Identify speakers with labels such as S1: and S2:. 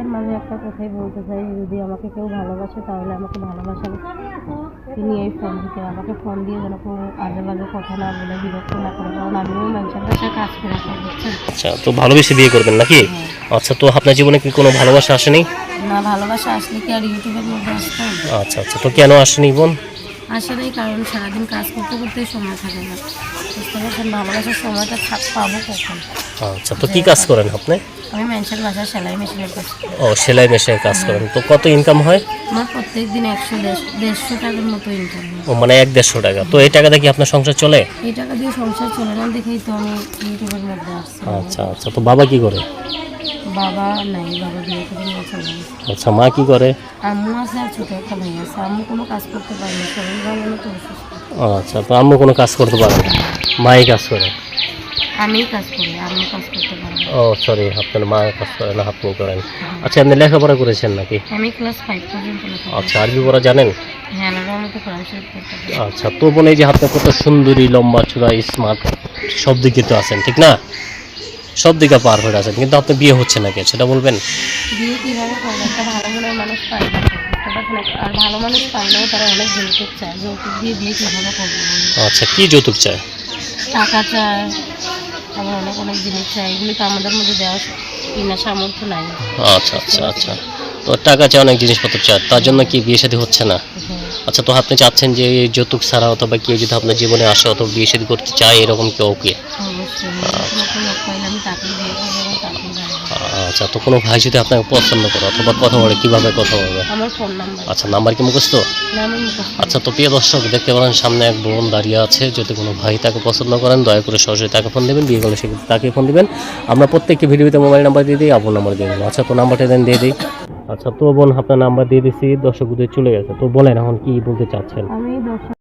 S1: আপনাদের মাঝে একটা কথাই বলতে চাই যদি আমাকে কেউ ভালোবাসে তাহলে আমাকে ভালোবাসা তিনি এই ফোন দিতে আমাকে ফোন দিয়ে যেন কোনো আজে বাজে কথা না বলে বিরক্ত না করে কারণ আমিও মানুষের বাসায় কাজ করে
S2: আচ্ছা তো ভালোবেসে বিয়ে করবেন নাকি? আচ্ছা তো আপনার জীবনে কি কোনো ভালোবাসা আসেনি?
S1: না ভালোবাসা আসলে কি আর ইউটিউবের মধ্যে আসতাম
S2: আচ্ছা আচ্ছা তো কেন আসেনি বোন?
S1: আসে নাই কারণ সারাদিন কাজ করতে করতেই সময় থাকে না। বুঝতে ভালোবাসার সময়টা থাক পাবো কখন?
S2: আচ্ছা তো কি কাজ করেন আপনি?
S1: আমি মানুষের বাসায় সেলাই মেশিনের কাজ
S2: ও সেলাই মেশিনের কাজ করেন। তো কত ইনকাম হয়?
S1: আমার প্রত্যেক দিন একশো দেড়শো টাকার মতো ইনকাম
S2: ও মানে এক দেড়শো টাকা। তো এই টাকাটা কি আপনার সংসার চলে?
S1: এই টাকা দিয়ে সংসার চলে না দেখেই তো আমি ইউটিউবের মধ্যে আসছি।
S2: আচ্ছা আচ্ছা। তো বাবা কি করে?
S1: বাবা নাই বাবা বিয়ে করে নিয়ে চলে
S2: আচ্ছা মা কি করে?
S1: আম্মু আছে আর ছোটো একটা ভাই আছে। আম্মু কোনো কাজ করতে পারে না শরীর ভালো না তো অসুস্থ।
S2: আচ্ছা তো আম্মু কোনো কাজ করতে পারে না। মাই কাজ করে?
S1: আমিই কাজ করি আম্মু কাজ করতে পারে
S2: ও সরি আপনার মা কাজ করে না আপনি করেন। আচ্ছা আপনি লেখাপড়া করেছেন নাকি?
S1: আমি ক্লাস ফাইভ পর্যন্ত
S2: আচ্ছা আরবি পড়া জানেন?
S1: হ্যাঁ পারি
S2: আচ্ছা তো বোন এই যে আপনি কত সুন্দরী লম্বা চূড়া স্মার্ট সব দিকে তো আছেন ঠিক না? সব দিকে পারফেক্ট আছেন কিন্তু আপনার বিয়ে হচ্ছে না কে সেটা বলবেন?
S1: বিয়ে কীভাবে করব? একটা ভালো মনের মানুষ পাই না। বুঝতে পারছেন? আর ভালো মানুষ পাইলেও তারা অনেক যৌতুক চায়। যৌতুক দিয়ে বিয়ে কীভাবে করব
S2: আচ্ছা কি যৌতুক চায়?
S1: টাকা চায় আবার অনেক অনেক জিনিস চায় এগুলি তো আমাদের মধ্যে দেওয়া কিনা সামর্থ্য নাই।
S2: আচ্ছা আচ্ছা আচ্ছা। তো টাকা চাই অনেক জিনিসপত্র চায় তার জন্য কি বিয়ে শাদী হচ্ছে না?
S1: হ্যাঁ,
S2: আচ্ছা তো আপনি চাচ্ছেন যে যৌতুক ছাড়া অথবা কেউ যদি আপনার জীবনে আসে অথবা বিয়ে শাদী করতে চায় এরকম কেউ কি?
S1: অবশ্যই। আমি বিয়ে করব জানব
S2: আচ্ছা তো কোনো ভাই যদি আপনাকে পছন্দ করে অথবা কথা বলে কীভাবে কথা বলবে?
S1: আমার ফোন নাম্বার
S2: আচ্ছা নাম্বার কি
S1: মুখস্থ?
S2: আচ্ছা তো প্রিয় দর্শক দেখতে পারেন সামনে এক বোন দাঁড়িয়ে আছে যদি কোনো ভাই তাকে পছন্দ করেন দয়া করে সরাসরি তাকে ফোন দেবেন বিয়ে করলে সেক্ষেত্রে তাকে ফোন দিবেন। আমরা প্রত্যেককে ভিডিওতে মোবাইল নাম্বার দিয়ে দিই আপন নাম্বার দিয়ে দেবো আচ্ছা তো নাম্বারটা দেন দিয়ে দিই। আচ্ছা তো বোন আপনার নাম্বার দিয়ে দিছি দর্শকদের চলে গেছে। তো বলেন এখন কি বলতে চাচ্ছেন?
S1: আমি দর্শক